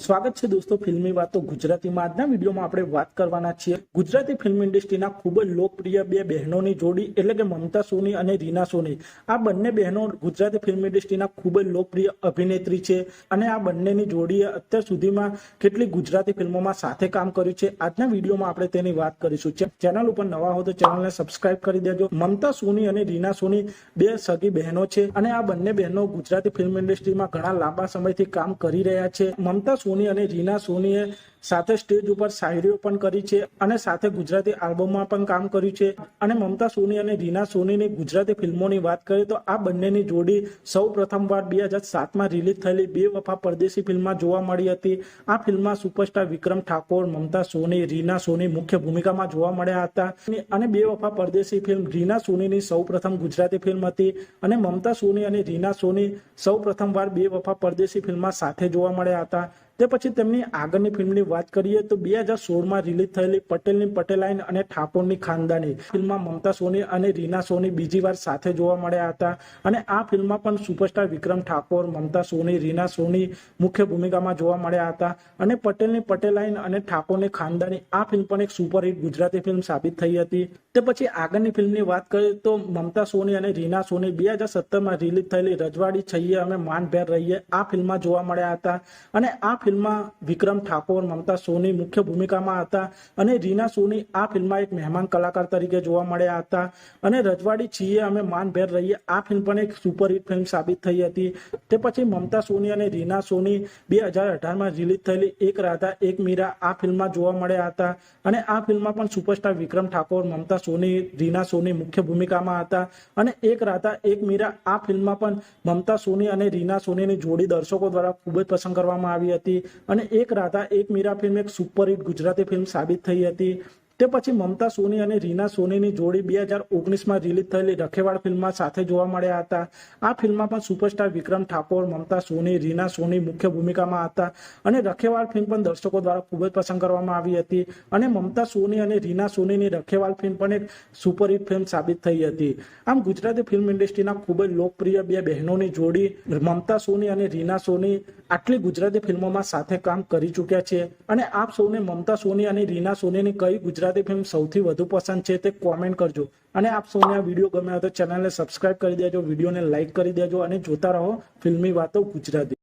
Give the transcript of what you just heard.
સ્વાગત છે દોસ્તો ફિલ્મી વાતો ગુજરાતીમાં આજના વિડીયોમાં આપણે વાત કરવાના છીએ. ગુજરાતી ફિલ્મ ઇન્ડસ્ટ્રીના ખૂબ જ લોકપ્રિય બે બહેનોની જોડી, એટલે કે મમતા સોની અને રીના સોની. આ બંને બહેનો ગુજરાતી ફિલ્મ ઇન્ડસ્ટ્રીના ખૂબ જ લોકપ્રિય અભિનેત્રી છે અને આ બંનેની જોડીએ અત્યાર સુધીમાં કેટલી ગુજરાતી ફિલ્મોમાં સાથે કામ કર્યું છે. આજના વિડીયોમાં આપણે તેની વાત કરીશું. ચેનલ ઉપર નવા હો તો ચેનલને સબસ્ક્રાઇબ કરી દેજો. મમતા સોની અને રીના સોની બે સગી બહેનો છે અને આ બંને બહેનો ગુજરાતી ફિલ્મ ઇન્ડસ્ટ્રીમાં ઘણા લાંબા સમયથી કામ કરી રહ્યા છે. મમતા સોની અને રીના સોનીએ સાથે સ્ટેજ ઉપર શાયરીઓ પણ કરી છે અને સાથે ગુજરાતી આલ્બમમાં પણ કામ કર્યું છે. અને મમતા સોની અને રીના સોનીની ગુજરાતી ફિલ્મોની વાત કરીએ તો આ બંનેની જોડી સૌ પ્રથમવાર બે હજાર સાતમાં રિલીઝ થયેલી બે વફા પરદેશી ફિલ્મમાં જોવા મળી હતી. આ ફિલ્મમાં સુપરસ્ટાર વિક્રમ ઠાકોર, મમતા સોની, રીના સોની મુખ્ય ભૂમિકામાં જોવા મળ્યા હતા. અને બે વફા પરદેશી ફિલ્મ રીના સોનીની સૌ પ્રથમ ગુજરાતી ફિલ્મ હતી અને મમતા સોની અને રીના સોની સૌ પ્રથમવાર બે વફા પરદેશી ફિલ્મમાં સાથે જોવા મળ્યા હતા. તે પછી તેમની આગળની ફિલ્મની વાત કરીએ તો બે હજાર સોળમાં રિલીઝ થયેલી પટેલની પટેલાઈન અને ઠાકોરની ખાનદાની ફિલ્મમાં મમતા સોની અને રીના સોની બીજી વાર સાથે જોવા મળ્યા હતા. અને આ ફિલ્મમાં પણ સુપરસ્ટાર વિક્રમ ઠાકોર, મમતા સોની, રીના સોની મુખ્ય ભૂમિકામાં જોવા મળ્યા હતા. અને પટેલની પટેલાઈન અને ઠાકોરની ખાનદાની આ ફિલ્મ પણ એક સુપરહિટ ગુજરાતી ફિલ્મ સાબિત થઈ હતી. તે પછી આગળની ફિલ્મની વાત કરીએ તો મમતા સોની અને રીના સોની બે હજાર સત્તરમાં રિલીઝ થયેલી રજવાડી છૈયે અમે માનભેર રહીએ આ ફિલ્મમાં જોવા મળ્યા હતા. અને આ ફિલ્મમાં વિક્રમ ઠાકોર મમતા સોની મુખ્ય ભૂમિકામાં હતા અને રીના સોની આ ફિલ્મમાં એક મહેમાન કલાકાર તરીકે જોવા મળ્યા હતા. અને રજવાડી છીએ અમે માનભેર રહીએ, આ ફિલ્મ પણ એક સુપરહિટ ફિલ્મ સાબિત થઈ હતી. તે પછી મમતા સોની અને રીના સોની બે હજાર અઢારમાં રિલીઝ થયેલી એક રાધા, એક મીરા આ ફિલ્મમાં જોવા મળ્યા હતા. અને આ ફિલ્મમાં પણ સુપરસ્ટાર વિક્રમ ઠાકોર, મમતા સોની, રીના સોની મુખ્ય ભૂમિકામાં હતા. અને એક રાધા, એક મીરા આ ફિલ્મમાં પણ મમતા સોની અને રીના સોનીની જોડી દર્શકો દ્વારા ખૂબ જ પસંદ કરવામાં આવી હતી. અને એક રાધા, એક મીરા ફિલ્મ એક સુપરહિટ ગુજરાતી ફિલ્મ સાબિત થઈ હતી. તે પછી મમતા સોની અને રીના સોનીની જોડી બે હજાર ઓગણીસમાં રિલીઝ થયેલી રખેવાળ ફિલ્મમાં સાથે જોવા મળ્યા હતા. આ ફિલ્મમાં પણ સુપરસ્ટાર વિક્રમ ઠાકોર, મમતા સોની, રીના સોની મુખ્ય ભૂમિકામાં હતા અને રખેવાળ ફિલ્મ પણ દર્શકો દ્વારા ખૂબ જ પસંદ કરવામાં આવી હતી અને મમતા સોની અને રીના સોનીની રખેવાળ ફિલ્મ પણ એક સુપરહિટ ફિલ્મ સાબિત થઈ હતી. આમ ગુજરાતી ફિલ્મ ઇન્ડસ્ટ્રીના ખૂબ જ લોકપ્રિય બે બહેનોની જોડી મમતા સોની અને રીના સોની આટલી ગુજરાતી ફિલ્મોમાં સાથે કામ કરી ચૂક્યા છે અને આપ સૌને મમતા સોની અને રીના સોનીની કઈ ગુજરાતી ફિલ્મ સૌથી વધુ પસંદ છે તે કોમેન્ટ કરજો. અને આપ સૌને આ વીડિયો ગમ્યો તો ચેનલને સબસ્ક્રાઇબ કરી દેજો વિડીયોને લાઇક કરી દેજો અને જોતા રહો ફિલ્મી વાતો ગુજરાતી.